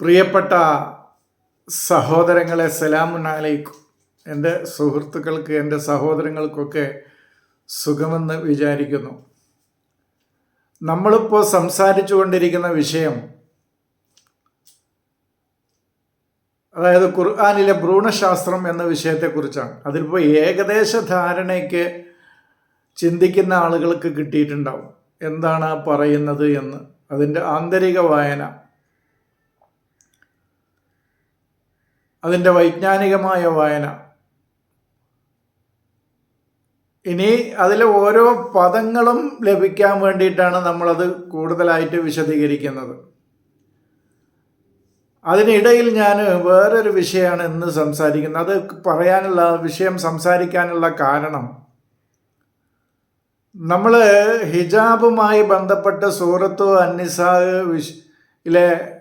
പ്രിയപ്പെട്ട സഹോദരങ്ങളെ സലാമുനാലേക്കും എന്റെ സുഹൃത്തുക്കൾക്ക് എന്റെ സഹോദരങ്ങൾക്കൊക്കെ സുഖമെന്ന് വിചാരിക്കുന്നു. നമ്മളിപ്പോൾ സംസാരിച്ചു കൊണ്ടിരിക്കുന്ന വിഷയം അതായത് ഖുർആാനിലെ ഭ്രൂണശാസ്ത്രം എന്ന വിഷയത്തെക്കുറിച്ചാണ്. അതിലിപ്പോൾ ഏകദേശ ധാരണയ്ക്ക് ചിന്തിക്കുന്ന ആളുകൾക്ക് കിട്ടിയിട്ടുണ്ടാവും. എന്താണ് പറയുന്നത് എന്ന്. അതിന്റെ ആന്തരിക വായന. അതിന്റെ വൈജ്ഞാനികമായ വായന. ഇനി അതിലെ ഓരോ പദങ്ങളും ലഭിക്കാൻ വേണ്ടിയിട്ടാണ് നമ്മളത് കൂടുതലായിട്ട് വിശദീകരിക്കുന്നത്. അതിനിടയിൽ ഞാൻ വേറൊരു വിഷയമാണ് ഇന്ന് സംസാരിക്കുന്നത്. അത് പറയാനുള്ള വിഷയം സംസാരിക്കാനുള്ള കാരണം. നമ്മൾ ഹിജാബുമായി ബന്ധപ്പെട്ട സൂറത്തു അന്നിസാ വിഷ ഇലെ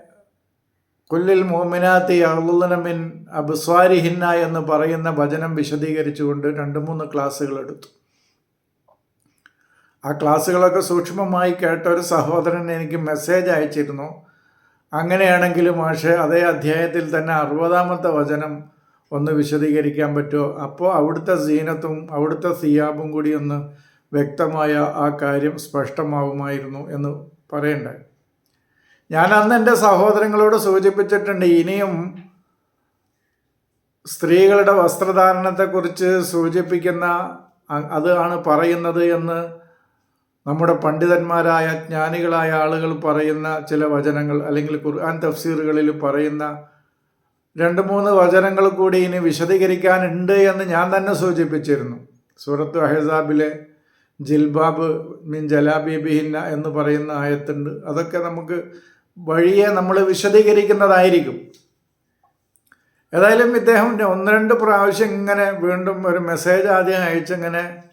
കുല്ലിൽ മോമിനാത്തി അള്ളുനമിൻ അബ്സ്വാരിഹിന്ന എന്ന് പറയുന്ന വചനം വിശദീകരിച്ചുകൊണ്ട് രണ്ട് മൂന്ന് ക്ലാസ്സുകൾ എടുത്തു. ആ ക്ലാസ്സുകളൊക്കെ സൂക്ഷ്മമായി കേട്ട ഒരു സഹോദരൻ എനിക്ക് മെസ്സേജ് അയച്ചിരുന്നു. അങ്ങനെയാണെങ്കിലും മാഷെ അതേ അധ്യായത്തിൽ തന്നെ അറുപതാമത്തെ വചനം ഒന്ന് വിശദീകരിക്കാൻ പറ്റുമോ? അപ്പോൾ അവിടുത്തെ സീനത്തും അവിടുത്തെ സിയാബും കൂടി ഒന്ന് വ്യക്തമായ ആ കാര്യം സ്പഷ്ടമാവുമായിരുന്നു എന്ന് പറയണ്ടായി. ഞാൻ അന്ന് എന്റെ സഹോദരങ്ങളോട് സൂചിപ്പിച്ചിട്ടുണ്ട് ഇനിയും സ്ത്രീകളുടെ വസ്ത്രധാരണത്തെക്കുറിച്ച് സൂചിപ്പിക്കുന്ന അത് ആണ് പറയുന്നത് എന്ന് നമ്മുടെ പണ്ഡിതന്മാരായ ജ്ഞാനികളായ ആളുകൾ പറയുന്ന ചില വചനങ്ങൾ അല്ലെങ്കിൽ ഖുർആൻ തഫ്സീറുകളിൽ പറയുന്ന രണ്ട് മൂന്ന് വചനങ്ങൾ കൂടി ഇനി വിശദീകരിക്കാനുണ്ട് എന്ന് ഞാൻ തന്നെ സൂചിപ്പിച്ചിരുന്നു. സൂറത്ത് അഹസാബിലെ ജിൽബാബ് മിൻ ജലാബിബിഹിന്ന എന്ന് പറയുന്ന ആയത്തുണ്ട്. അതൊക്കെ നമുക്ക് വഴിയെ നമ്മൾ വിശദീകരിക്കുന്നതായിരിക്കും. ഏതായാലും ഇദ്ദേഹം ഒന്ന് രണ്ട് പ്രാവശ്യം ഇങ്ങനെ വീണ്ടും ഒരു മെസ്സേജ് ആദ്യം അയച്ചിങ്ങനെ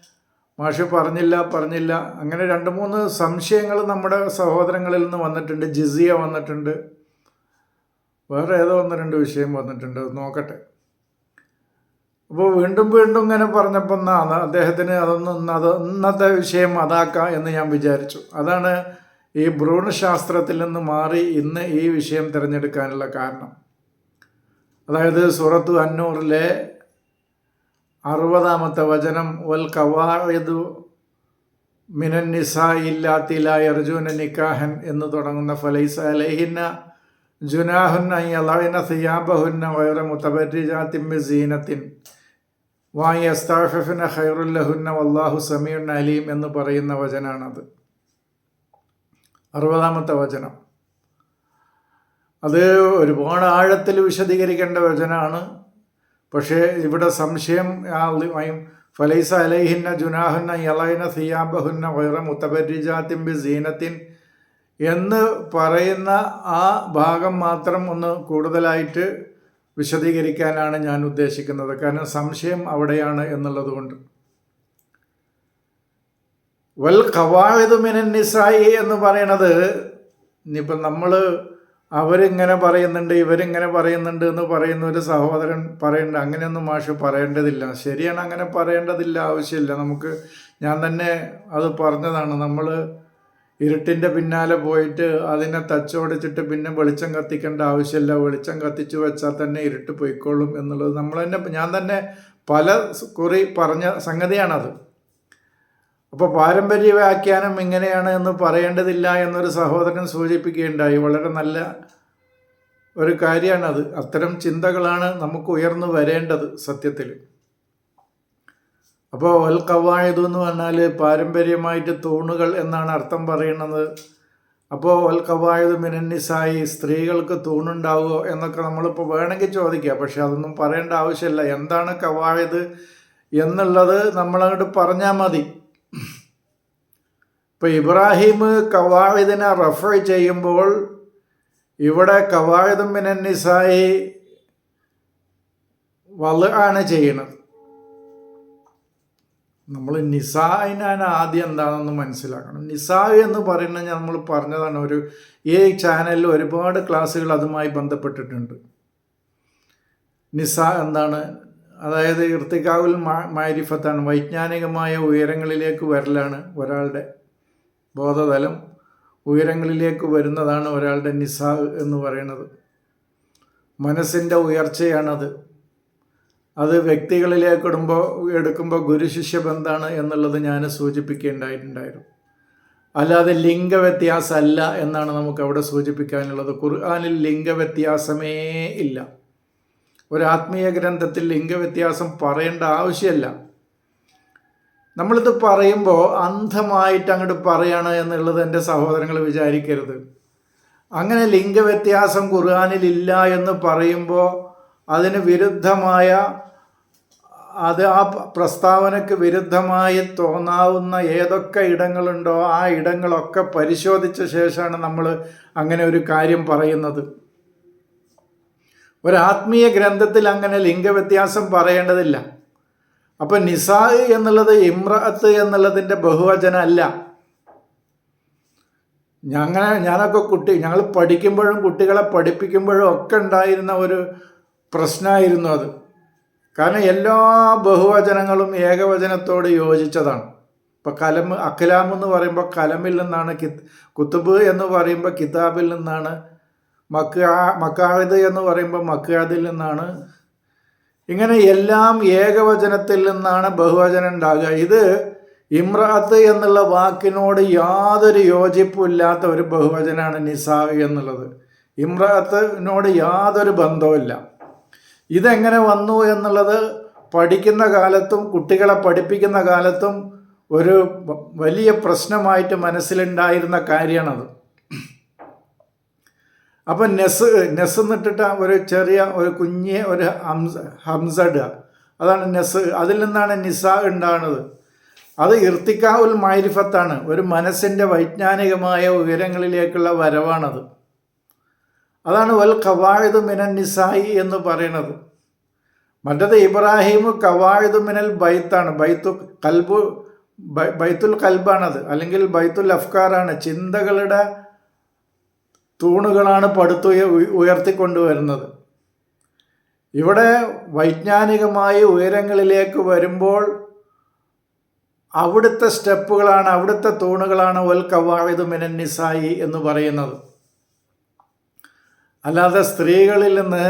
മാഷ് പറഞ്ഞില്ല പറഞ്ഞില്ല. അങ്ങനെ രണ്ട് മൂന്ന് സംശയങ്ങൾ നമ്മുടെ സഹോദരങ്ങളിൽ നിന്ന് വന്നിട്ടുണ്ട് ജിസിയ വന്നിട്ടുണ്ട്. വേറെ ഏതോ ഒന്ന് രണ്ട് വിഷയം വന്നിട്ടുണ്ട് നോക്കട്ടെ. അപ്പോൾ വീണ്ടും വീണ്ടും ഇങ്ങനെ പറഞ്ഞപ്പോൾ എന്നാ അദ്ദേഹത്തിന് അതൊന്നും അത് ഇന്നത്തെ വിഷയം അതാക്കാം എന്ന് ഞാൻ വിചാരിച്ചു. അതാണ് ഈ ഭ്രൂണശാസ്ത്രത്തിൽ നിന്ന് മാറി ഇന്ന് ഈ വിഷയം തിരഞ്ഞെടുക്കാനുള്ള കാരണം. അതായത് സൂറത്തു അന്നൂറിലെ അറുപതാമത്തെ വചനം വൽ കവായതു മിനൻ നിസായില്ലാത്തില അർജുന നിക്കാഹൻ എന്ന് തുടങ്ങുന്ന ഫലൈസ അലഹിന്ന ജുനാഹുന്ന അലൈന സിയാബഹുന്ന വൈറ മുത്തബരിജാത്തിമ്മ സീനത്തിൻ വായി അസ്താഫിന ഖൈറുല്ലഹുന്ന വല്ലാഹു സമീൺ അലീം എന്ന് പറയുന്ന വചനാണത്. അറുപതാമത്തെ വചനം. അത് ഒരുപാട് ആഴത്തിൽ വിശദീകരിക്കേണ്ട വചനമാണ് പക്ഷേ ഇവിടെ സംശയം ഫലൈസ അലൈഹിന്ന ജുനാഹുന്ന യലൈന സിയാബഹുന്ന വൈറ മുത്തബരിജാത്തിൻ ബി സീനത്തിൻ എന്ന് പറയുന്ന ആ ഭാഗം മാത്രം ഒന്ന് കൂടുതലായിട്ട് വിശദീകരിക്കാനാണ് ഞാൻ ഉദ്ദേശിക്കുന്നത്. കാരണം സംശയം അവിടെയാണ് എന്നുള്ളത് കൊണ്ട്. വൽ ഖവാഹിദ് മിനൻ നിസായി എന്ന് പറയണത് ഇനിയിപ്പം നമ്മൾ അവരിങ്ങനെ പറയുന്നുണ്ട് ഇവരിങ്ങനെ പറയുന്നുണ്ട് എന്ന് പറയുന്ന ഒരു സഹോദരൻ പറയേണ്ട അങ്ങനെയൊന്നും മാഷ് പറയേണ്ടതില്ല. ശരിയാണ് അങ്ങനെ പറയേണ്ടതില്ല ആവശ്യമില്ല. നമുക്ക് ഞാൻ തന്നെ അത് പറഞ്ഞതാണ്. നമ്മൾ ഇരുട്ടിന്റെ പിന്നാലെ പോയിട്ട് അതിനെ തച്ചോടിച്ചിട്ട് പിന്നെ വെളിച്ചം കത്തിക്കേണ്ട ആവശ്യമില്ല. വെളിച്ചം കത്തിച്ചു വെച്ചാൽ തന്നെ ഇരുട്ട് പോയിക്കോളും എന്നുള്ളത് നമ്മൾ തന്നെ ഞാൻ തന്നെ പല കുറി പറഞ്ഞ സംഗതിയാണത്. അപ്പോൾ പാരമ്പര്യ വ്യാഖ്യാനം ഇങ്ങനെയാണ് എന്ന് പറയേണ്ടതില്ല എന്നൊരു സഹോദരൻ സൂചിപ്പിക്കുകയുണ്ടായി. വളരെ നല്ല ഒരു കാര്യമാണത്. അത്തരം ചിന്തകളാണ് നമുക്ക് ഉയർന്നു വരേണ്ടത് സത്യത്തിൽ. അപ്പോൾ വൽ കവായതു എന്ന് പറഞ്ഞാൽ പാരമ്പര്യമായിട്ട് തൂണുകൾ എന്നാണ് അർത്ഥം പറയുന്നത്. അപ്പോൾ വൽ കവായതു മിനന്നിസായി സ്ത്രീകൾക്ക് തൂണുണ്ടാവുമോ എന്നൊക്കെ നമ്മളിപ്പോൾ വേണമെങ്കിൽ ചോദിക്കുക പക്ഷെ അതൊന്നും പറയേണ്ട ആവശ്യമില്ല. എന്താണ് കവായത് എന്നുള്ളത് നമ്മളങ്ങോട്ട് പറഞ്ഞാൽ മതി. ഇപ്പോൾ ഇബ്രാഹിം കവാഹിദിനെ റഫർ ചെയ്യുമ്പോൾ ഇവിടെ കവാഹിദും മിനന്നിസായി വല ആണ് ചെയ്യണത് നമ്മൾ നിസായിനാണ് ആദ്യം എന്താണെന്ന് മനസ്സിലാക്കണം. നിസായ് എന്ന് പറയുന്നത് നമ്മൾ പറഞ്ഞതാണ് ഒരു ഈ ചാനലിൽ ഒരുപാട് ക്ലാസ്സുകൾ അതുമായി ബന്ധപ്പെട്ടിട്ടുണ്ട്. നിസ എന്താണ്? അതായത് ഇർത്തിക്കാവിൽ മാരിഫത്താണ് വൈജ്ഞാനികമായ ഉയരങ്ങളിലേക്ക് വരലാണ് ഒരാളുടെ ബോധതലം ഉയരങ്ങളിലേക്ക് വരുന്നതാണ് ഒരാളുടെ നിസാ എന്ന് പറയുന്നത്. മനസ്സിന്റെ ഉയർച്ചയാണത്. അത് വ്യക്തികളിലേക്ക് ഇടുമ്പോൾ എടുക്കുമ്പോൾ ഗുരുശിഷ്യ ബന്ധമാണ് എന്നുള്ളത് ഞാൻ സൂചിപ്പിക്കേണ്ടായിട്ടുണ്ടായിരുന്നു. അല്ലാതെ ലിംഗവ്യത്യാസമല്ല എന്നാണ് നമുക്ക് അവിടെ സൂചിപ്പിക്കാനുള്ളത്. ഖുർആാനിൽ ലിംഗവ്യത്യാസമേ ഇല്ല. ഒരു ആത്മീയ ഗ്രന്ഥത്തിൽ ലിംഗവ്യത്യാസം പറയേണ്ട ആവശ്യമില്ല. നമ്മളിത് പറയുമ്പോൾ അന്ധമായിട്ട് അങ്ങോട്ട് പറയാണ് എന്നുള്ളത് എന്റെ സഹോദരങ്ങൾ വിചാരിക്കരുത്. അങ്ങനെ ലിംഗവ്യത്യാസം ഖുർആാനിലില്ല എന്ന് പറയുമ്പോൾ അതിന് വിരുദ്ധമായ അത് ആ പ്രസ്താവനയ്ക്ക് വിരുദ്ധമായി തോന്നാവുന്ന ഏതൊക്കെ ഇടങ്ങളുണ്ടോ ആ ഇടങ്ങളൊക്കെ പരിശോധിച്ച ശേഷമാണ് നമ്മൾ അങ്ങനെ ഒരു കാര്യം പറയുന്നത്. ഒരു ആത്മീയ ഗ്രന്ഥത്തിൽ അങ്ങനെ ലിംഗവ്യത്യാസം പറയേണ്ടതില്ല. അപ്പം നിസാ എന്നുള്ളത് ഇമ്രഅത്ത് എന്നുള്ളതിന്റെ ബഹുവചനം അല്ല ഞങ്ങൾ ഞാനൊക്കെ കുട്ടി ഞങ്ങൾ പഠിക്കുമ്പോഴും കുട്ടികളെ പഠിപ്പിക്കുമ്പോഴും ഒക്കെ ഉണ്ടായിരുന്ന ഒരു പ്രശ്നമായിരുന്നു അത്. കാരണം എല്ലാ ബഹുവചനങ്ങളും ഏകവചനത്തോട് യോജിച്ചതാണ്. ഇപ്പം കലം അഖലാം എന്ന് പറയുമ്പോൾ കലമിൽ നിന്നാണ് കിത് കുത്തുബ് എന്ന് പറയുമ്പോൾ കിതാബിൽ നിന്നാണ് മക്കാ മക്കാഹിദ് എന്ന് പറയുമ്പോൾ മക്കാദിൽ നിന്നാണ് ഇങ്ങനെ എല്ലാം ഏകവചനത്തിൽ നിന്നാണ് ബഹുവചനം ഉണ്ടാകുക. ഇത് ഇമ്രാത്ത് എന്നുള്ള വാക്കിനോട് യാതൊരു യോജിപ്പുമില്ലാത്ത ഒരു ബഹുവചനാണ് നിസാ എന്നുള്ളത്. ഇമ്രാത്തിനോട് യാതൊരു ബന്ധവുമില്ല ഇതെങ്ങനെ വന്നു എന്നുള്ളത് പഠിക്കുന്ന കാലത്തും കുട്ടികളെ പഠിപ്പിക്കുന്ന കാലത്തും ഒരു വലിയ പ്രശ്നമായിട്ട് മനസ്സിലുണ്ടായിരുന്ന കാര്യമാണത്. അപ്പം നെസ് നെസ് എന്നിട്ടിട്ട് ഒരു ചെറിയ ഒരു കുഞ്ഞ് ഒരു ഹംസ ഹംസ ഇടുക. അതാണ് നെസ്. അതിൽ നിന്നാണ് നിസ ഉണ്ടാകുന്നത്. അത് ഇർത്തിക്കാവുൽ മാരിഫത്താണ്. ഒരു മനസ്സിന്റെ വൈജ്ഞാനികമായ ഉയരങ്ങളിലേക്കുള്ള വരവാണത്. അതാണ് വൽ കവായതു മിനൻ നിസായി എന്ന് പറയുന്നത്. മറ്റത് ഇബ്രാഹിം കവായതു മിനൽ ബൈത്താണ്. ബൈത്തു കൽബു ബൈത്തുൽ കൽബാണത്. അല്ലെങ്കിൽ ബൈത്തുൽ അഫ്കാറാണ്. ചിന്തകളുടെ തൂണുകളാണ് പടുത്തു ഉയർത്തിക്കൊണ്ടുവരുന്നത്. ഇവിടെ വൈജ്ഞാനികമായി ഉയരങ്ങളിലേക്ക് വരുമ്പോൾ അവിടുത്തെ സ്റ്റെപ്പുകളാണ് അവിടുത്തെ തൂണുകളാണ് ഒൽ കവായത് മിനന്നിസായി എന്ന് പറയുന്നത്. അല്ലാതെ സ്ത്രീകളിൽ നിന്ന്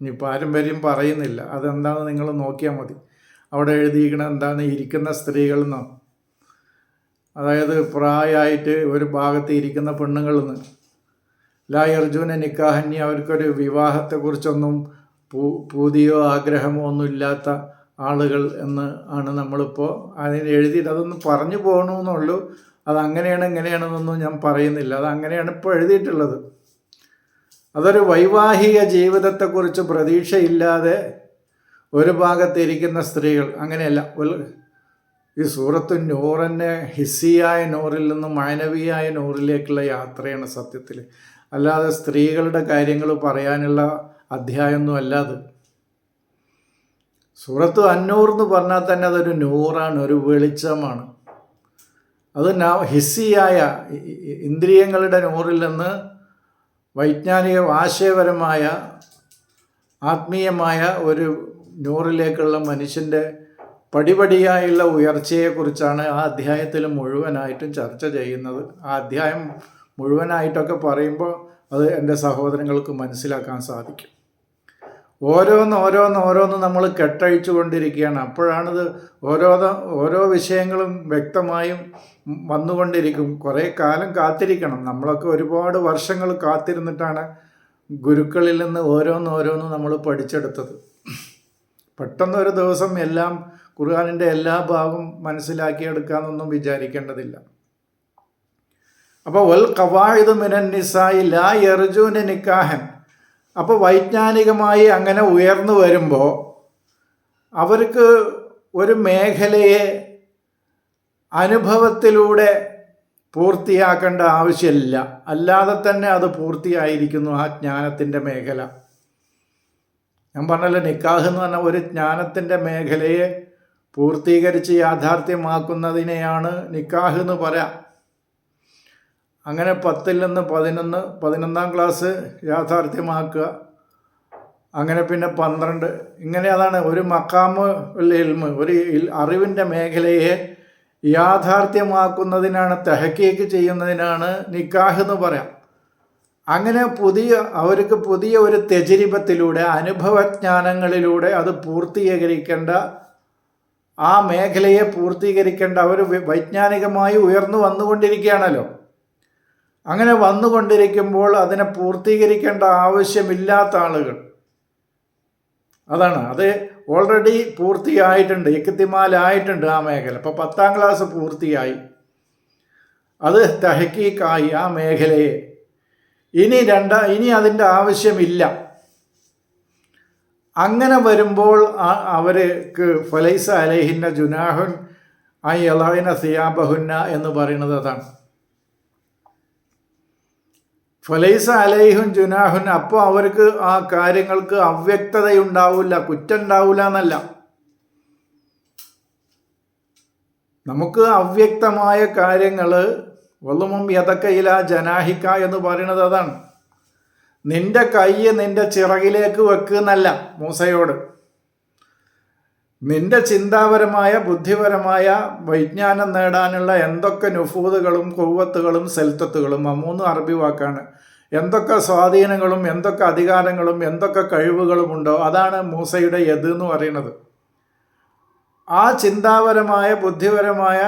ഇനി പാരമ്പര്യം പറയുന്നില്ല. അതെന്താണെന്ന് നിങ്ങൾ നോക്കിയാൽ മതി. അവിടെ എഴുതിയിരിക്കണം എന്താണ്? ഇരിക്കുന്ന സ്ത്രീകൾ എന്നോ അതായത് പ്രായമായിട്ട് ഒരു ഭാഗത്ത് ഇരിക്കുന്ന പെണ്ണുങ്ങളിൽ നിന്ന് ലാ അർജുന നിക്കാഹന്യ അവർക്കൊരു വിവാഹത്തെക്കുറിച്ചൊന്നും പൂ പൂതിയോ ആഗ്രഹമോ ഒന്നും ഇല്ലാത്ത ആളുകൾ എന്ന് ആണ് നമ്മളിപ്പോൾ അതിന് എഴുതിയിട്ട് അതൊന്ന് പറഞ്ഞു പോകണമെന്നുള്ളൂ അത് അങ്ങനെയാണ് ഇങ്ങനെയാണെന്നൊന്നും ഞാൻ പറയുന്നില്ല. അത് അങ്ങനെയാണ് ഇപ്പോൾ എഴുതിയിട്ടുള്ളത്. അതൊരു വൈവാഹിക ജീവിതത്തെക്കുറിച്ച് പ്രതീക്ഷയില്ലാതെ ഒരു ഭാഗത്തിരിക്കുന്ന സ്ത്രീകൾ അങ്ങനെയല്ല. ഈ സൂറത്ത് നൂറിനെ ഹിസ്സിയായ നൂറിൽ നിന്നും മാനവിയായ നൂറിലേക്കുള്ള യാത്രയാണ് സത്യത്തിൽ. അല്ലാതെ സ്ത്രീകളുടെ കാര്യങ്ങൾ പറയാനുള്ള അധ്യായമൊന്നും അല്ലാതെ സൂറത്ത് അന്നൂർ എന്ന് പറഞ്ഞാൽ തന്നെ അതൊരു നൂറാണ് ഒരു വെളിച്ചമാണ്. അത് ഹിസ്സിയായ ഇന്ദ്രിയങ്ങളുടെ നൂറിൽ നിന്ന് വൈജ്ഞാനിക ആശയപരമായ ആത്മീയമായ ഒരു നൂറിലേക്കുള്ള മനുഷ്യന്റെ പടിപടിയായുള്ള ഉയർച്ചയെക്കുറിച്ചാണ് ആ അധ്യായത്തിൽ മുഴുവനായിട്ടും ചർച്ച ചെയ്യുന്നത്. ആ അധ്യായം മുഴുവനായിട്ടൊക്കെ പറയുമ്പോൾ അത് എന്റെ സഹോദരങ്ങൾക്ക് മനസ്സിലാക്കാൻ സാധിക്കും. ഓരോന്ന് ഓരോന്ന് ഓരോന്ന് നമ്മൾ കെട്ടഴിച്ചു കൊണ്ടിരിക്കുകയാണ്. അപ്പോഴാണിത് ഓരോ ഓരോ വിഷയങ്ങളും വ്യക്തമായും വന്നുകൊണ്ടിരിക്കും. കുറേ കാലം കാത്തിരിക്കണം. നമ്മളൊക്കെ ഒരുപാട് വർഷങ്ങൾ കാത്തിരുന്നിട്ടാണ് ഗുരുക്കളിൽ നിന്ന് ഓരോന്ന് ഓരോന്ന് നമ്മൾ പഠിച്ചെടുത്തത്. പെട്ടെന്നൊരു ദിവസം എല്ലാം ഖുർആാനിന്റെ എല്ലാ ഭാഗവും മനസ്സിലാക്കിയെടുക്കാമെന്നൊന്നും വിചാരിക്കേണ്ടതില്ല. അപ്പോൾ വൽ കവായുദ് മിനൻ നിസായി ലാ യർജുന നിക്കാഹൻ. അപ്പോൾ വൈജ്ഞാനികമായി അങ്ങനെ ഉയർന്നു വരുമ്പോൾ അവർക്ക് ഒരു മേഖലയെ അനുഭവത്തിലൂടെ പൂർത്തിയാക്കേണ്ട ആവശ്യമില്ല. അല്ലാതെ തന്നെ അത് പൂർത്തിയായിരിക്കുന്നു ആ ജ്ഞാനത്തിന്റെ മേഖല. ഞാൻ പറഞ്ഞല്ലോ നിക്കാഹ് എന്ന് പറഞ്ഞാൽ ഒരു ജ്ഞാനത്തിന്റെ മേഖലയെ പൂർത്തീകരിച്ച് യാഥാർത്ഥ്യമാക്കുന്നതിനെയാണ് നിക്കാഹ് എന്ന് പറയാം. അങ്ങനെ പത്തിൽ നിന്ന് പതിനൊന്ന് പതിനൊന്നാം ക്ലാസ് യാഥാർത്ഥ്യമാക്കുക. അങ്ങനെ പിന്നെ പന്ത്രണ്ട്. ഇങ്ങനെ അതാണ് ഒരു മക്കാമ് ഇൽമ് ഒരു അറിവിന്റെ മേഖലയെ യാഥാർത്ഥ്യമാക്കുന്നതിനാണ് തെഹക്കേക്ക് ചെയ്യുന്നതിനാണ് നിക്കാഹ് എന്ന് പറയാം. അങ്ങനെ പുതിയ അവർക്ക് പുതിയ ഒരു തെജരിപത്തിലൂടെ അനുഭവജ്ഞാനങ്ങളിലൂടെ അത് പൂർത്തീകരിക്കേണ്ട ആ മേഖലയെ പൂർത്തീകരിക്കേണ്ട അവർ വൈജ്ഞാനികമായി ഉയർന്നു വന്നുകൊണ്ടിരിക്കുകയാണല്ലോ. അങ്ങനെ വന്നുകൊണ്ടിരിക്കുമ്പോൾ അതിനെ പൂർത്തീകരിക്കേണ്ട ആവശ്യമില്ലാത്ത ആളുകൾ. അതാണ്. അത് ഓൾറെഡി പൂർത്തിയായിട്ടുണ്ട്. ഇക്കത്തിമാലായിട്ടുണ്ട് ആ മേഖല. ഇപ്പോൾ പത്താം ക്ലാസ് പൂർത്തിയായി. അത് തഹക്കീക്കായി ആ മേഖലയെ. ഇനി രണ്ട ഇനി അതിന്റെ ആവശ്യമില്ല. അങ്ങനെ വരുമ്പോൾ അവർക്ക് ഫലൈസ അലൈഹിന്ന ജുനാഹുൻ ഐ അലാഹിന സിയാബഹുന്ന എന്ന് പറയുന്നത് അതാണ്. ഫലൈസ അലൈഹുൻ ജുനാഹുൻ അപ്പോൾ അവർക്ക് ആ കാര്യങ്ങൾക്ക് അവ്യക്തതയുണ്ടാവില്ല കുറ്റം ഉണ്ടാവില്ല എന്നല്ല. നമുക്ക് അവ്യക്തമായ കാര്യങ്ങൾ വള്ളുമും യഥക്കയില ജനാഹിക്ക എന്ന് പറയുന്നത് അതാണ്. നിന്റെ കൈ നിന്റെ ചിറകിലേക്ക് വെക്കുന്നല്ല മൂസയോട്. നിന്റെ ചിന്താപരമായ ബുദ്ധിപരമായ വൈജ്ഞാനം നേടാനുള്ള എന്തൊക്കെ നുഫൂതുകളും കൊവ്വത്തുകളും സെൽത്തത്തുകളും ആ മൂന്ന് അറബി വാക്കാണ്. എന്തൊക്കെ സ്വാധീനങ്ങളും എന്തൊക്കെ അധികാരങ്ങളും എന്തൊക്കെ കഴിവുകളും ഉണ്ടോ അതാണ് മൂസയുടെ യത് എന്ന് പറയുന്നത്. ആ ചിന്താപരമായ ബുദ്ധിപരമായ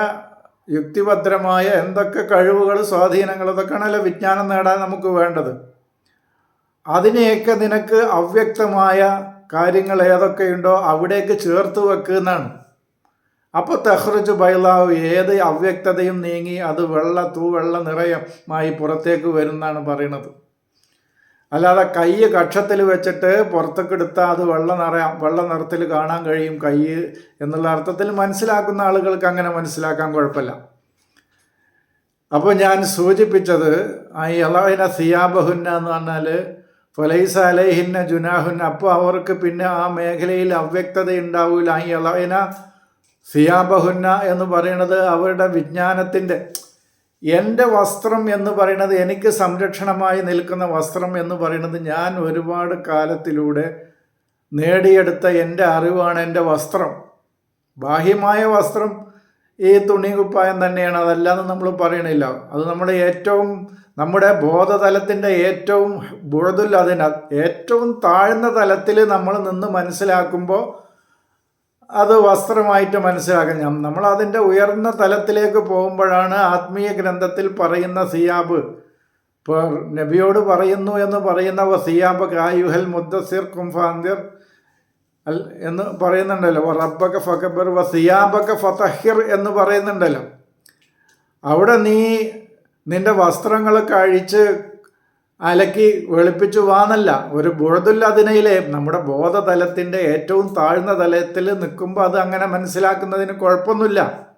യുക്തിഭദ്രമായ എന്തൊക്കെ കഴിവുകൾ സ്വാധീനങ്ങൾ ഇതൊക്കെയാണല്ലോ വിജ്ഞാനം നേടാൻ നമുക്ക് വേണ്ടത്. അതിനെയൊക്കെ നിനക്ക് അവ്യക്തമായ കാര്യങ്ങൾ ഏതൊക്കെയുണ്ടോ അവിടേക്ക് ചേർത്ത് വെക്കുന്നതാണ് അപ്പോൾ തെഹ്റജ് ബൈലാവ് ഏത് അവ്യക്തതയും നീങ്ങി അത് വെള്ള തൂവെള്ള നിറയമായി പുറത്തേക്ക് വരുന്നാണ് പറയുന്നത്. അല്ലാതെ കൈ കക്ഷത്തിൽ വെച്ചിട്ട് പുറത്തേക്ക് എടുത്താൽ അത് വെള്ള നിറ വെള്ള നിറത്തിൽ കാണാൻ കഴിയും കൈ എന്നുള്ള അർത്ഥത്തിൽ മനസ്സിലാക്കുന്ന ആളുകൾക്ക് അങ്ങനെ മനസ്സിലാക്കാൻ കുഴപ്പമില്ല. അപ്പോൾ ഞാൻ സൂചിപ്പിച്ചത് ഈ അലാഹിന സിയാബഹുന്ന എന്ന് പറഞ്ഞാൽ ഫലൈസ അലൈഹിന്ന ജുനാഹുൻ അപ്പോൾ അവർക്ക് പിന്നെ ആ മേഖലയിൽ അവ്യക്തത ഉണ്ടാവില്ല ഈ അലൈന സിയാബഹുന്ന എന്ന് പറയുന്നത് അവരുടെ വിജ്ഞാനത്തിന്റെ എന്റെ വസ്ത്രം എന്ന് പറയുന്നത് എനിക്ക് സംരക്ഷണമായി നിൽക്കുന്ന വസ്ത്രം എന്ന് പറയുന്നത് ഞാൻ ഒരുപാട് കാലത്തിലൂടെ നേടിയെടുത്ത എന്റെ അറിവാണ് എന്റെ വസ്ത്രം. ബാഹ്യമായ വസ്ത്രം ഈ തുണി കുപ്പായം തന്നെയാണ്. അതല്ലാതെ നമ്മൾ പറയണില്ല. അത് നമ്മുടെ ഏറ്റവും നമ്മുടെ ബോധതലത്തിന്റെ ഏറ്റവും ബുഴതുൽ അതിന ഏറ്റവും താഴ്ന്ന തലത്തിൽ നമ്മൾ നിന്ന് മനസ്സിലാക്കുമ്പോൾ അത് വസ്ത്രമായിട്ട് മനസ്സിലാക്കാം നമ്മൾ അതിന്റെ ഉയർന്ന തലത്തിലേക്ക് പോകുമ്പോഴാണ് ആത്മീയ ഗ്രന്ഥത്തിൽ പറയുന്ന സിയാബ്. ഇപ്പോൾ നബിയോട് പറയുന്നു എന്ന് പറയുന്ന സിയാബ് കായുഹൽ മുദ്ദസിർ കുംഫാന്തിർ അൽ എന്ന് പറയുന്നുണ്ടല്ലോ. റബ്ബക്ക ഫക്കബർ വ സിയാബക്ക ഫതഹിർ എന്ന് പറയുന്നുണ്ടല്ലോ. അവിടെ നീ നിന്റെ വസ്ത്രങ്ങൾ കഴിച്ച് അലക്കി വെളുപ്പിച്ചു വാന്നല്ല. ഒരു ബുഴതുല്ലതിനയിലെ നമ്മുടെ ബോധതലത്തിന്റെ ഏറ്റവും താഴ്ന്ന തലത്തിൽ നിൽക്കുമ്പോൾ അത് അങ്ങനെ മനസ്സിലാക്കുന്നതിന് കുഴപ്പമൊന്നുമില്ല.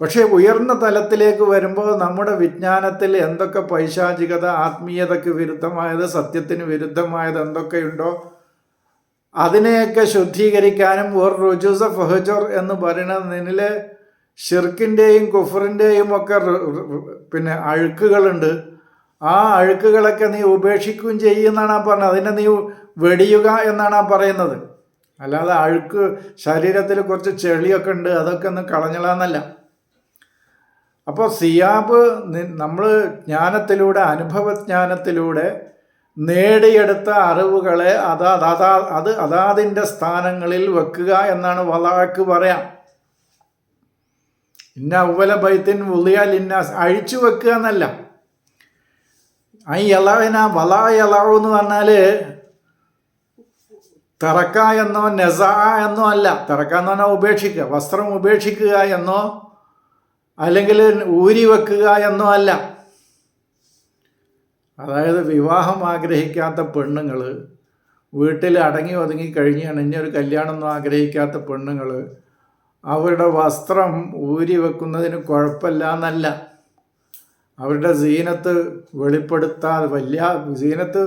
പക്ഷേ ഉയർന്ന തലത്തിലേക്ക് വരുമ്പോൾ നമ്മുടെ വിജ്ഞാനത്തിൽ എന്തൊക്കെ പൈശാചികത ആത്മീയതയ്ക്ക് വിരുദ്ധമായത് സത്യത്തിന് വിരുദ്ധമായത് എന്തൊക്കെയുണ്ടോ അതിനെയൊക്കെ ശുദ്ധീകരിക്കാനും ഒരു റുജുസ ഫഹജർ എന്ന് പറയുന്നതിൽ ഷിർക്കിന്റെയും കുഫറിന്റെയും ഒക്കെ പിന്നെ അഴുക്കുകളുണ്ട്. ആ അഴുക്കുകളൊക്കെ നീ ഉപേക്ഷിക്കുകയും ചെയ്യുമെന്നാണ് ആ പറഞ്ഞത്. അതിനെ നീ വെടിയുക എന്നാണ് ആ പറയുന്നത്. അല്ലാതെ അഴുക്ക് ശരീരത്തിൽ കുറച്ച് ചെളിയൊക്കെ ഉണ്ട് അതൊക്കെ ഒന്ന് കളഞ്ഞളാന്നല്ല അപ്പോൾ സിയാബ് നമ്മൾ ജ്ഞാനത്തിലൂടെ അനുഭവജ്ഞാനത്തിലൂടെ നേടിയെടുത്ത അറിവുകളെ അതാ അതാ അത് അതാതിന്റെ സ്ഥാനങ്ങളിൽ വെക്കുക എന്നാണ് വലാക്ക് പറയാം. ഇന്ന ഉവല ബൈത്തിൻ ഉളിയാൽ ഇന്ന അഴിച്ചു വെക്കുക എന്നല്ല. ഐ ഇളവിന വല ഇളവ് എന്ന് പറഞ്ഞാൽ തറക്ക എന്നോ നെസ എന്നോ അല്ല. തറക്ക എന്ന് പറഞ്ഞാൽ ഉപേക്ഷിക്കുക. വസ്ത്രം ഉപേക്ഷിക്കുക എന്നോ അല്ലെങ്കിൽ ഊരി വെക്കുക എന്നോ അല്ല. അതായത് വിവാഹം ആഗ്രഹിക്കാത്ത പെണ്ണുങ്ങൾ വീട്ടിൽ അടങ്ങി ഒതുങ്ങി കഴിഞ്ഞാണ് ഇനി ഒരു കല്യാണമൊന്നും ആഗ്രഹിക്കാത്ത പെണ്ണുങ്ങൾ അവരുടെ വസ്ത്രം ഊരി വെക്കുന്നതിന് കുഴപ്പമില്ല എന്നല്ല. അവരുടെ സീനത്ത് വെളിപ്പെടുത്താതെ വലിയ സീനത്ത്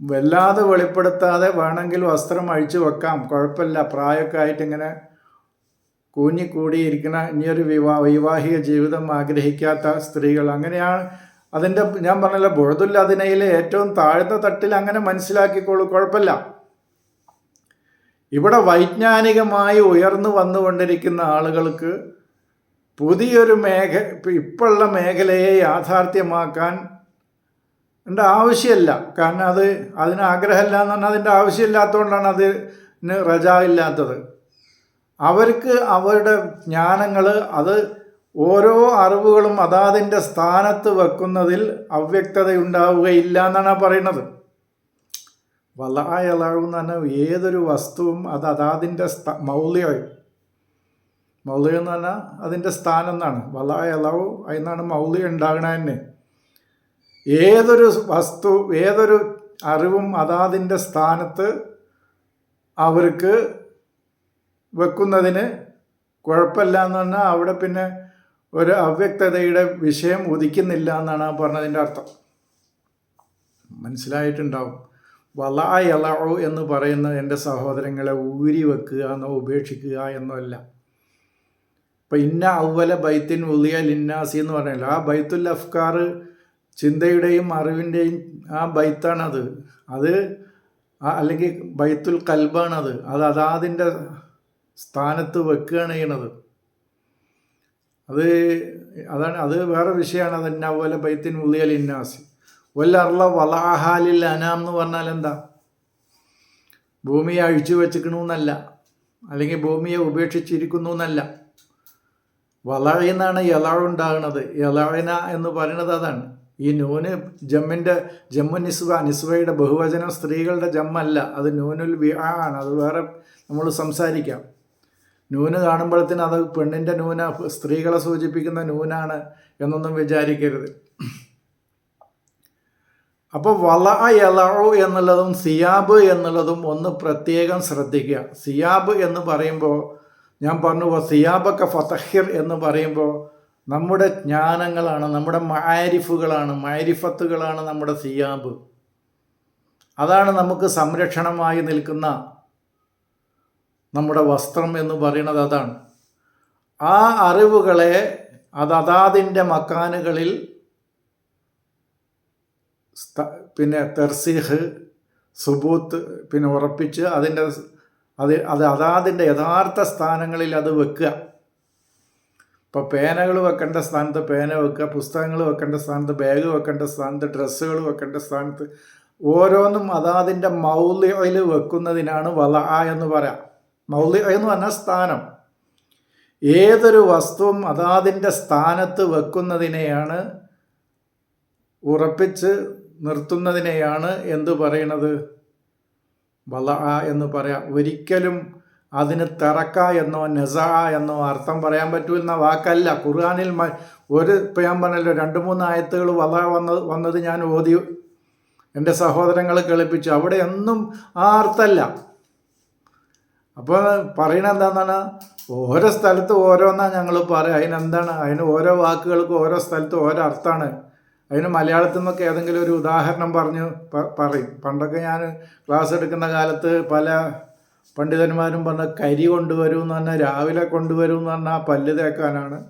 വല്ലാതെ വെളിപ്പെടുത്താതെ വേണമെങ്കിൽ വസ്ത്രം അഴിച്ചു വെക്കാം. കുഴപ്പമില്ല. പ്രായമൊക്കെ ആയിട്ട് ഇങ്ങനെ കൂഞ്ഞിക്കൂടിയിരിക്കുന്ന ഇനിയൊരു വിവാ വൈവാഹിക ജീവിതം ആഗ്രഹിക്കാത്ത സ്ത്രീകൾ. അങ്ങനെയാണ് അതിന്റെ ഞാൻ പറഞ്ഞല്ലോ ബുഴതുല്ല അതിനയിലെ ഏറ്റവും താഴ്ന്ന തട്ടിൽ അങ്ങനെ മനസ്സിലാക്കിക്കോളൂ. കുഴപ്പമില്ല. ഇവിടെ വൈജ്ഞാനികമായി ഉയർന്നു വന്നുകൊണ്ടിരിക്കുന്ന ആളുകൾക്ക് പുതിയൊരു മേഖ ഇപ്പോഴുള്ള മേഖലയെ യാഥാർത്ഥ്യമാക്കാൻ എന്റെ ആവശ്യമില്ല. കാരണം അത് അതിന് ആഗ്രഹമില്ല എന്ന് പറഞ്ഞാൽ അതിന്റെ ആവശ്യമില്ലാത്തതുകൊണ്ടാണ് അതിന് റജ ഇല്ലാത്തത് അവർക്ക് അവരുടെ ജ്ഞാനങ്ങൾ അത് ഓരോ അറിവുകളും അതാതിന്റെ സ്ഥാനത്ത് വെക്കുന്നതിൽ അവ്യക്തതയുണ്ടാവുകയില്ല എന്നാണ് ആ വലായളവ് എന്ന് പറഞ്ഞാൽ ഏതൊരു വസ്തുവും അത് അതാതിന്റെ സ്ഥ മൗല്യം മൗല്യം എന്ന് പറഞ്ഞാൽ അതിന്റെ സ്ഥാനം എന്നാണ്. വലായളവ് അതിനാണ് മൗല്യം ഉണ്ടാകണ തന്നെ. ഏതൊരു വസ്തു ഏതൊരു അറിവും അതാതിന്റെ സ്ഥാനത്ത് അവർക്ക് വെക്കുന്നതിന് കുഴപ്പമില്ല എന്ന് പറഞ്ഞാൽ അവിടെ പിന്നെ ഒരു അവ്യക്തതയുടെ വിഷയം ഉദിക്കുന്നില്ല എന്നാണ് ആ പറഞ്ഞതിന്റെ അർത്ഥം. മനസ്സിലായിട്ടുണ്ടാവും. വലായളു എന്ന് പറയുന്ന എന്റെ സഹോദരങ്ങളെ ഊരി വെക്കുക എന്നോ ഉപേക്ഷിക്കുക എന്നോ അല്ല. ഇപ്പം ഇന്ന ഔവല ബൈത്തിൻ ഉളിയ ലിന്നാസി എന്ന് പറഞ്ഞല്ലോ. ആ ബൈത്തുൽ അഫ്കാർ ചിന്തയുടെയും അറിവിന്റെയും ആ ബൈത്താണത്. അത് അല്ലെങ്കിൽ ബൈത്തുൽ കൽബാണത്. അത് അതാതിന്റെ സ്ഥാനത്ത് വെക്കുകയാണ് ചെയ്യണത്. അത് അതാണ് അത് വേറെ വിഷയമാണ്. അത് നവല ബൈത്തിൻ ഉളിയൽ ഇന്നാസി വല്ലർല വലാഹാലിൽ അനാം എന്ന് പറഞ്ഞാൽ എന്താ? ഭൂമിയെ അഴിച്ചു വെച്ചിക്കണമെന്നല്ല അല്ലെങ്കിൽ ഭൂമിയെ ഉപേക്ഷിച്ചിരിക്കുന്നു എന്നല്ല. വളഴിന്നാണ് യലാവുണ്ടാകുന്നത് യലാവിന എന്ന് പറയുന്നത് അതാണ്. ഈ നൂന് ജമ്മിന്റെ ജമ്മു നിസ്വ നിസ്വയുടെ ബഹുവചനം സ്ത്രീകളുടെ ജമ്മല്ല. അത് നൂനുൽ വി ആണ്. അത് വേറെ നമ്മൾ സംസാരിക്കാം. നൂന് കാണുമ്പോഴത്തേന് അത് പെണ്ണിന്റെ നൂന സ്ത്രീകളെ സൂചിപ്പിക്കുന്ന നൂനാണ് എന്നൊന്നും വിചാരിക്കരുത്. അപ്പോൾ വള യലഴു എന്നുള്ളതും സിയാബ് എന്നുള്ളതും ഒന്ന് പ്രത്യേകം ശ്രദ്ധിക്കുക. സിയാബ് എന്ന് പറയുമ്പോൾ ഞാൻ പറഞ്ഞു സിയാബൊക്കെ ഫതഹിർ എന്ന് പറയുമ്പോൾ നമ്മുടെ ജ്ഞാനങ്ങളാണ് നമ്മുടെ മാരിഫുകളാണ് മാരിഫത്തുകളാണ് നമ്മുടെ സിയാബ്. അതാണ് നമുക്ക് സംരക്ഷണമായി നിൽക്കുന്ന നമ്മുടെ വസ്ത്രം എന്ന് പറയുന്നത് അതാണ്. ആ അറിവുകളെ അത് അതാതിന്റെ മക്കാനുകളിൽ പിന്നെ തെർസീഹ് സുബൂത്ത് പിന്നെ ഉറപ്പിച്ച് അതിന്റെ അത് അത് അതാതിന്റെ യഥാർത്ഥ സ്ഥാനങ്ങളിൽ അത് വെക്കുക. ഇപ്പോൾ പേനകൾ വെക്കേണ്ട സ്ഥാനത്ത് പേന വെക്കുക പുസ്തകങ്ങൾ വെക്കേണ്ട സ്ഥാനത്ത് ബാഗ് വെക്കേണ്ട സ്ഥാനത്ത് ഡ്രസ്സുകൾ വെക്കേണ്ട സ്ഥാനത്ത് ഓരോന്നും അതാതിന്റെ മൗല്യയിൽ വെക്കുന്നതിനാണ് വല എന്ന് പറയാം. മൗല്യ എന്ന് പറഞ്ഞാൽ സ്ഥാനം. ഏതൊരു വസ്തുവും അതാതിന്റെ സ്ഥാനത്ത് വെക്കുന്നതിനെയാണ് ഉറപ്പിച്ച് നിർത്തുന്നതിനെയാണ് എന്തു പറയണത്? വല എന്ന് പറയാം. ഒരിക്കലും അതിന് തറക്ക എന്നോ നെസ എന്നോ അർത്ഥം പറയാൻ പറ്റുമെന്ന വാക്കല്ല. ഖുർആാനിൽ ഒരു ഇപ്പം ഞാൻ പറഞ്ഞല്ലോ രണ്ട് മൂന്ന് ആയത്തുകൾ വല വന്നത് വന്നത് ഞാൻ ഓതി എന്റെ സഹോദരങ്ങൾ കളിപ്പിച്ചു അവിടെ എന്നും ആ അർത്ഥമല്ല അപ്പോൾ പറയണത് എന്താണെന്നാണ് ഓരോ സ്ഥലത്ത് ഓരോന്നാണ് ഞങ്ങൾ പറയുക അതിനെന്താണ്? അതിന് ഓരോ വാക്കുകൾക്കും ഓരോ സ്ഥലത്ത് ഓരോ അർത്ഥമാണ് അതിന് മലയാളത്തിൽ നിന്നൊക്കെ ഏതെങ്കിലും ഒരു ഉദാഹരണം പറഞ്ഞ് പറയും. പണ്ടൊക്കെ ഞാൻ ക്ലാസ് എടുക്കുന്ന കാലത്ത് പല പണ്ഡിതന്മാരും പറഞ്ഞ കരി കൊണ്ടുവരും എന്ന് പറഞ്ഞാൽ രാവിലെ കൊണ്ടുവരും എന്ന് പറഞ്ഞാൽ പല്ല് തേക്കാനാണ്.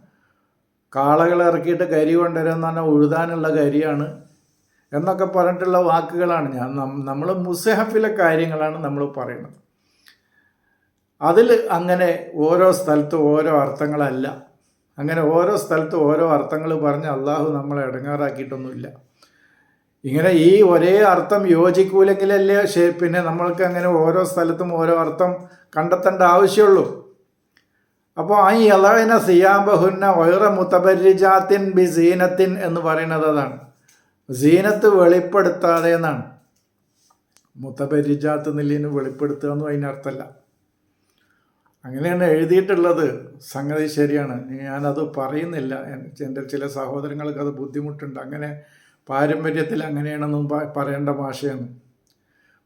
കാളകൾ ഇറക്കിയിട്ട് കരി കൊണ്ടുവരും എന്ന് പറഞ്ഞാൽ ഉഴുതാനുള്ള കരിയാണ് എന്നൊക്കെ പറഞ്ഞിട്ടുള്ള വാക്കുകളാണ് ഞാൻ. നമ്മൾ മുസഹഫിലെ കാര്യങ്ങളാണ് നമ്മൾ പറയുന്നത്. അതിൽ അങ്ങനെ ഓരോ സ്ഥലത്തും ഓരോ അർത്ഥങ്ങളല്ല. അങ്ങനെ ഓരോ സ്ഥലത്തും ഓരോ അർത്ഥങ്ങൾ പറഞ്ഞ് അള്ളാഹു നമ്മളെ ഇടങ്ങാറാക്കിയിട്ടൊന്നുമില്ല. ഇങ്ങനെ ഈ ഒരേ അർത്ഥം യോജിക്കൂലെങ്കിലല്ലേ പിന്നെ നമ്മൾക്ക് അങ്ങനെ ഓരോ സ്ഥലത്തും ഓരോ അർത്ഥം കണ്ടെത്തേണ്ട ആവശ്യമുള്ളൂ. അപ്പോൾ ആ ഇളവിന സിയാബഹുന്ന ഒയറ മുത്തബരിജാത്തിൻ ബി സീനത്തിൻ എന്ന് പറയുന്നത് അതാണ്. സീനത്ത് വെളിപ്പെടുത്താതെ എന്നാണ്. മുത്തപരിജാത്ത് നില്ലിന് വെളിപ്പെടുത്തുക എന്നും അതിനർത്ഥമല്ല. അങ്ങനെയാണ് എഴുതിയിട്ടുള്ളത്. സംഗതി ശരിയാണ്. ഞാനത് പറയുന്നില്ല. എന്റെ ചില സഹോദരങ്ങൾക്ക് അത് ബുദ്ധിമുട്ടുണ്ട്. അങ്ങനെ പാരമ്പര്യത്തിൽ അങ്ങനെയാണെന്നും പറയേണ്ട ഭാഷയാണ്.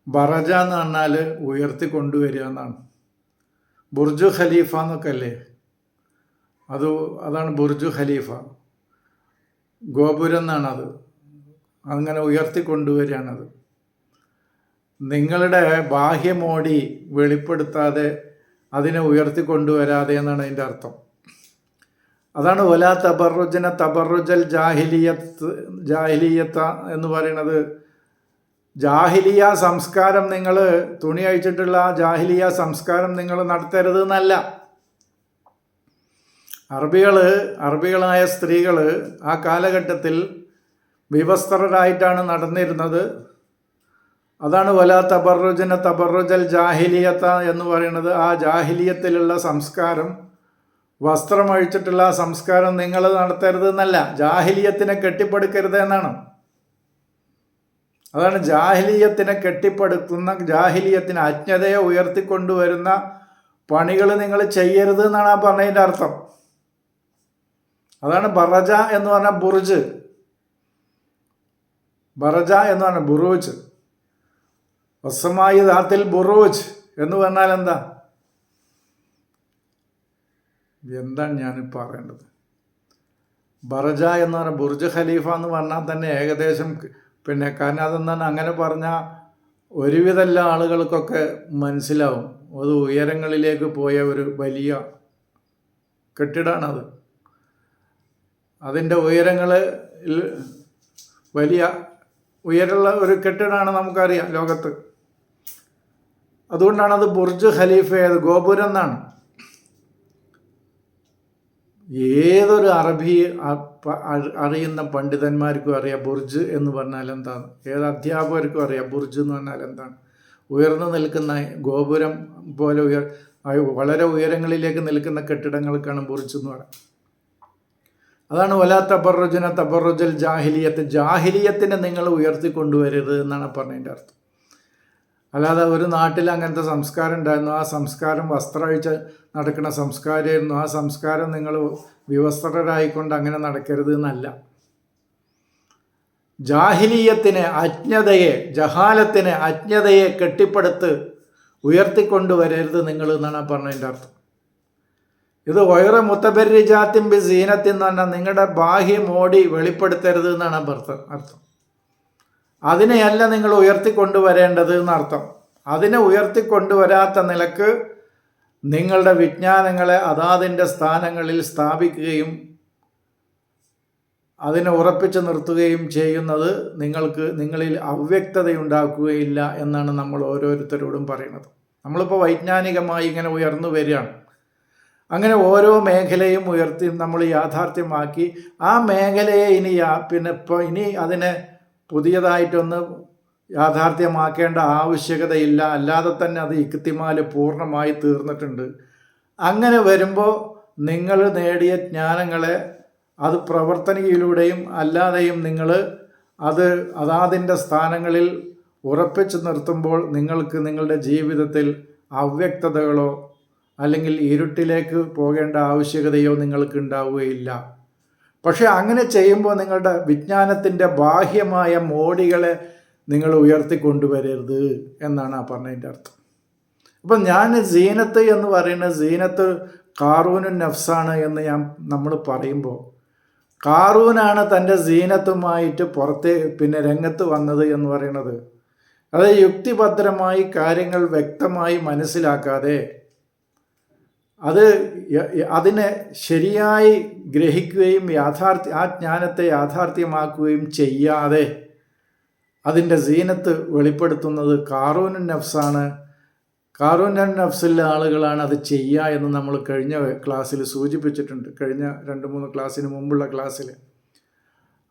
ബറജ എന്ന് പറഞ്ഞാൽ ഉയർത്തി കൊണ്ടുവരിക എന്നാണ്. ബുർജു ഖലീഫ എന്നൊക്കെ അല്ലേ അത് അതാണ് ബുർജു ഖലീഫ. ഗോപുരം എന്നാണത്. അങ്ങനെ ഉയർത്തി കൊണ്ടുവരികയാണത്. നിങ്ങളുടെ ബാഹ്യമോടി വെളിപ്പെടുത്താതെ അതിനെ ഉയർത്തിക്കൊണ്ടുവരാതെ എന്നാണ് അതിന്റെ അർത്ഥം. അതാണ് ഒല തബറുജന തബറുജൽ ജാഹിലിയത്ത് ജാഹിലിയത്ത എന്ന് പറയുന്നത്. ജാഹിലിയ സംസ്കാരം നിങ്ങൾ തുണി അഴിച്ചിട്ടുള്ള ജാഹിലിയ സംസ്കാരം നിങ്ങൾ നടത്തരുത് എന്നല്ല അറബികൾ അറബികളായ സ്ത്രീകൾ ആ കാലഘട്ടത്തിൽ വിവസ്ത്രരായിട്ടാണ് നടന്നിരുന്നത്. അതാണ് വല തബറുജന തബറുജൽ ജാഹിലിയത്ത എന്ന് പറയുന്നത്. ആ ജാഹിലിയത്തിലുള്ള സംസ്കാരം വസ്ത്രം അഴിച്ചിട്ടുള്ള ആ സംസ്കാരം നിങ്ങൾ നടത്തരുത് എന്നല്ല. ജാഹിലിയത്തിനെ കെട്ടിപ്പടുക്കരുത് എന്നാണ്. അതാണ് ജാഹിലിയത്തിനെ കെട്ടിപ്പടുക്കുന്ന ജാഹിലിയത്തിന് അജ്ഞതയെ ഉയർത്തിക്കൊണ്ടുവരുന്ന പണികൾ നിങ്ങൾ ചെയ്യരുത് എന്നാണ് ആ പറഞ്ഞതിന്റെ അർത്ഥം. അതാണ് ബറജ എന്ന് പറഞ്ഞ ബുർജ്. ബറജ എന്ന് പറഞ്ഞ ബുറൂജ് വസമായി ദാത്തിൽ ബുറോജ് എന്ന് പറഞ്ഞാൽ എന്താ? എന്താണ് ഞാൻ പറയേണ്ടത്? ബറജ എന്ന് പറഞ്ഞാൽ ബുർജ് ഖലീഫ എന്ന് പറഞ്ഞാൽ തന്നെ ഏകദേശം പിന്നെ കാരണം അതെന്താണ് അങ്ങനെ പറഞ്ഞാൽ ഒരുവിധ എല്ലാ ആളുകൾക്കൊക്കെ മനസ്സിലാവും. അത് ഉയരങ്ങളിലേക്ക് പോയ ഒരു വലിയ കെട്ടിടമാണത് അതിന്റെ ഉയരങ്ങൾ വലിയ ഉയരമുള്ള ഒരു കെട്ടിടമാണ് നമുക്കറിയാം ലോകത്ത്. അതുകൊണ്ടാണ് അത് ബുർജ് ഖലീഫയത് ഗോപുരം എന്നാണ്. ഏതൊരു അറബി അറിയുന്ന പണ്ഡിതന്മാർക്കും അറിയാം ബുർജ് എന്ന് പറഞ്ഞാൽ എന്താണ്? ഏത് അധ്യാപകർക്കും അറിയാം ബുർജ് എന്ന് പറഞ്ഞാൽ എന്താണ്? ഉയർന്നു നിൽക്കുന്ന ഗോപുരം പോലെ ഉയർ വളരെ ഉയരങ്ങളിലേക്ക് നിൽക്കുന്ന കെട്ടിടങ്ങൾക്കാണ് ബുർജ് എന്ന് പറയുന്നത്. അതാണ് ഒല തബറുജന തബറുജൽ ജാഹിലിയത്ത്. ജാഹിലിയത്തിനെ നിങ്ങൾ ഉയർത്തിക്കൊണ്ടുവരരുത് എന്നാണ് പറഞ്ഞതിന്റെ അർത്ഥം. അല്ലാതെ ഒരു നാട്ടിൽ അങ്ങനത്തെ സംസ്കാരം ഉണ്ടായിരുന്നു. ആ സംസ്കാരം വസ്ത്രാഴ്ച നടക്കുന്ന സംസ്കാരമായിരുന്നു. ആ സംസ്കാരം നിങ്ങൾ വിവസ്ത്രരായിക്കൊണ്ട് അങ്ങനെ നടക്കരുത് എന്നല്ല ജാഹിലീയത്തിന് അജ്ഞതയെ ജഹാലത്തിന് അജ്ഞതയെ കെട്ടിപ്പടുത്ത് ഉയർത്തിക്കൊണ്ടുവരരുത് നിങ്ങൾ എന്നാണ് പറഞ്ഞതിന്റെ അർത്ഥം. ഇത് വയറ മുത്തബരിജാത്തിൻ ബി സീനത്തിൻ പറഞ്ഞാൽ നിങ്ങളുടെ ബാഹ്യം ഓടി വെളിപ്പെടുത്തരുത് എന്നാണ് അർത്ഥം അർത്ഥം. അതിനെയല്ല നിങ്ങൾ ഉയർത്തിക്കൊണ്ടുവരേണ്ടത് എന്നർത്ഥം. അതിനെ ഉയർത്തിക്കൊണ്ടുവരാത്ത നിലയ്ക്ക് നിങ്ങളുടെ വിജ്ഞാനങ്ങളെ അതാതിന്റെ സ്ഥാനങ്ങളിൽ സ്ഥാപിക്കുകയും അതിനെ ഉറപ്പിച്ചു നിർത്തുകയും ചെയ്യുന്നത് നിങ്ങൾക്ക് നിങ്ങളിൽ അവ്യക്തതയുണ്ടാക്കുകയില്ല എന്നാണ് നമ്മൾ ഓരോരുത്തരോടും പറയുന്നത്. നമ്മളിപ്പോൾ വൈജ്ഞാനികമായി ഇങ്ങനെ ഉയർന്നു വരികയാണ്. അങ്ങനെ ഓരോ മേഖലയും ഉയർത്തി നമ്മൾ യാഥാർത്ഥ്യമാക്കി ആ മേഖലയെ ഇനി പിന്നെ ഇപ്പോൾ ഇനി അതിനെ പുതിയതായിട്ടൊന്ന് യാഥാർത്ഥ്യമാക്കേണ്ട ആവശ്യകതയില്ല. അല്ലാതെ തന്നെ അത് ഇക്തിമാൽ പൂർണമായി തീർന്നിട്ടുണ്ട്. അങ്ങനെ വരുമ്പോൾ നിങ്ങൾ നേടിയ ജ്ഞാനങ്ങളെ അത് പ്രവർത്തനയിലൂടെയും അല്ലാതെയും നിങ്ങൾ അത് അതാതിന്റെ സ്ഥാനങ്ങളിൽ ഉറപ്പിച്ചു നിർത്തുമ്പോൾ നിങ്ങൾക്ക് നിങ്ങളുടെ ജീവിതത്തിൽ അവ്യക്തതകളോ അല്ലെങ്കിൽ ഇരുട്ടിലേക്ക് പോകേണ്ട ആവശ്യകതയോ നിങ്ങൾക്ക് ഉണ്ടാവുകയില്ല. പക്ഷെ അങ്ങനെ ചെയ്യുമ്പോൾ നിങ്ങളുടെ വിജ്ഞാനത്തിന്റെ ബാഹ്യമായ മോടികളെ നിങ്ങൾ ഉയർത്തിക്കൊണ്ടുവരരുത് എന്നാണ് ആ പറഞ്ഞതിന്റെ അർത്ഥം. അപ്പം ഞാൻ സീനത്ത് എന്ന് പറയുന്നത് സീനത്ത് കാറൂനും നഫ്സാണ് എന്ന് ഞാൻ നമ്മൾ പറയുമ്പോൾ കാറൂനാണ് തന്റെ സീനത്തുമായിട്ട് പുറത്തെ പിന്നെ രംഗത്ത് വന്നത് എന്ന് പറയുന്നത്. അത് യുക്തിഭദ്രമായി കാര്യങ്ങൾ വ്യക്തമായി മനസ്സിലാക്കാതെ അത് അതിനെ ശരിയായി ഗ്രഹിക്കുകയും യാഥാർത്ഥ്യ ആ ജ്ഞാനത്തെ യാഥാർത്ഥ്യമാക്കുകയും ചെയ്യാതെ അതിന്റെ സീനത്ത് വെളിപ്പെടുത്തുന്നത് കാറൂൻ നഫ്സാണ്. കാറൂൻ നഫ്സിലെ ആളുകളാണ് അത് ചെയ്യുക എന്ന് നമ്മൾ കഴിഞ്ഞ ക്ലാസ്സിൽ സൂചിപ്പിച്ചിട്ടുണ്ട്. കഴിഞ്ഞ രണ്ട് മൂന്ന് ക്ലാസ്സിന് മുമ്പുള്ള ക്ലാസ്സിൽ.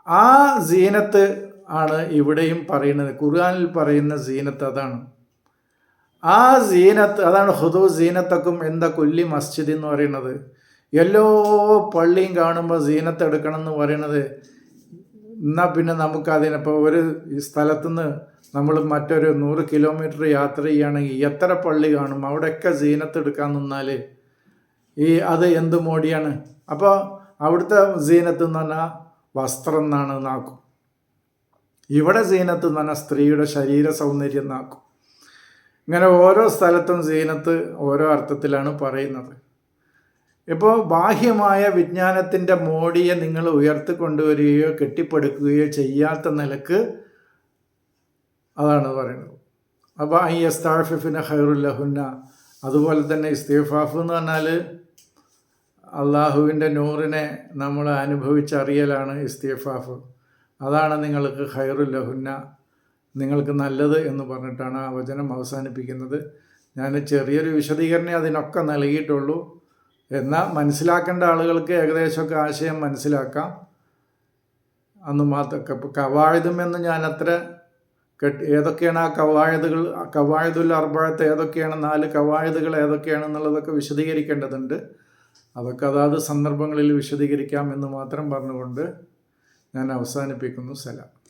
ആ സീനത്ത് ആണ് ഇവിടെയും പറയുന്നത്. ഖുർആാനിൽ പറയുന്ന സീനത്ത് അതാണ്. ആ സീനത്ത് അതാണ് ഹുദു സീനത്തക്കും എന്താ കൊല്ലി മസ്ജിദ് എന്ന് പറയുന്നത്. എല്ലാ പള്ളിയും കാണുമ്പോൾ സീനത്ത് എടുക്കണം എന്ന് പറയുന്നത് എന്നാൽ പിന്നെ നമുക്ക് നമുക്കതിനിപ്പോൾ ഒരു സ്ഥലത്തുനിന്ന് നമ്മൾ മറ്റൊരു നൂറ് കിലോമീറ്റർ യാത്ര ചെയ്യുകയാണെങ്കിൽ എത്ര പള്ളി കാണും? അവിടെയൊക്കെ സീനത്ത് എടുക്കാൻ നിന്നാൽ ഈ അത് എന്ത് മോടിയാണ്? അപ്പോൾ അവിടുത്തെ സീനത്ത് എന്ന് പറഞ്ഞാൽ വസ്ത്രം എന്നാണ് നാക്കും. ഇവിടെ സീനത്ത് എന്ന് പറഞ്ഞാൽ സ്ത്രീയുടെ ശരീര സൗന്ദര്യം നാക്കും. ഇങ്ങനെ ഓരോ സ്ഥലത്തും സീനത്ത് ഓരോ അർത്ഥത്തിലാണ് പറയുന്നത്. ഇപ്പോൾ ബാഹ്യമായ വിജ്ഞാനത്തിന്റെ മോടിയെ നിങ്ങൾ ഉയർത്തിക്കൊണ്ടുവരികയോ കെട്ടിപ്പടുക്കുകയോ ചെയ്യാത്ത നിലയ്ക്ക് അതാണ് പറയുന്നത്. അപ്പോൾ ഈ എസ്താഫിഫിന് ഹൈറുല്ലഹുന്ന അതുപോലെ തന്നെ ഇസ്തീഫാഫ് എന്ന് പറഞ്ഞാൽ അള്ളാഹുവിന്റെ നൂറിനെ നമ്മൾ അനുഭവിച്ചറിയലാണ് ഇസ്തീഫാഫ് അതാണ് നിങ്ങൾക്ക് ഹൈറുല്ലഹുന്ന നിങ്ങൾക്ക് നല്ലത് എന്ന് പറഞ്ഞിട്ടാണ് ആ വചനം അവസാനിപ്പിക്കുന്നത്. ഞാൻ ചെറിയൊരു വിശദീകരണം അതിനൊക്കെ നൽകിയിട്ടുള്ളൂ. എന്നാൽ മനസ്സിലാക്കേണ്ട ആളുകൾക്ക് ഏകദേശമൊക്കെ ആശയം മനസ്സിലാക്കാം. അന്ന് മാത്രം കവായുധം എന്ന് ഞാൻ അത്ര കെട്ട് ഏതൊക്കെയാണ് ആ കവായതുകൾ കവായതുൽ അർബഴത്ത് ഏതൊക്കെയാണ് നാല് കവായതുകൾ ഏതൊക്കെയാണെന്നുള്ളതൊക്കെ വിശദീകരിക്കേണ്ടതുണ്ട്. അതൊക്കെ അതാത് സന്ദർഭങ്ങളിൽ വിശദീകരിക്കാം എന്ന് മാത്രം പറഞ്ഞുകൊണ്ട് ഞാൻ അവസാനിപ്പിക്കുന്നു. സലാം.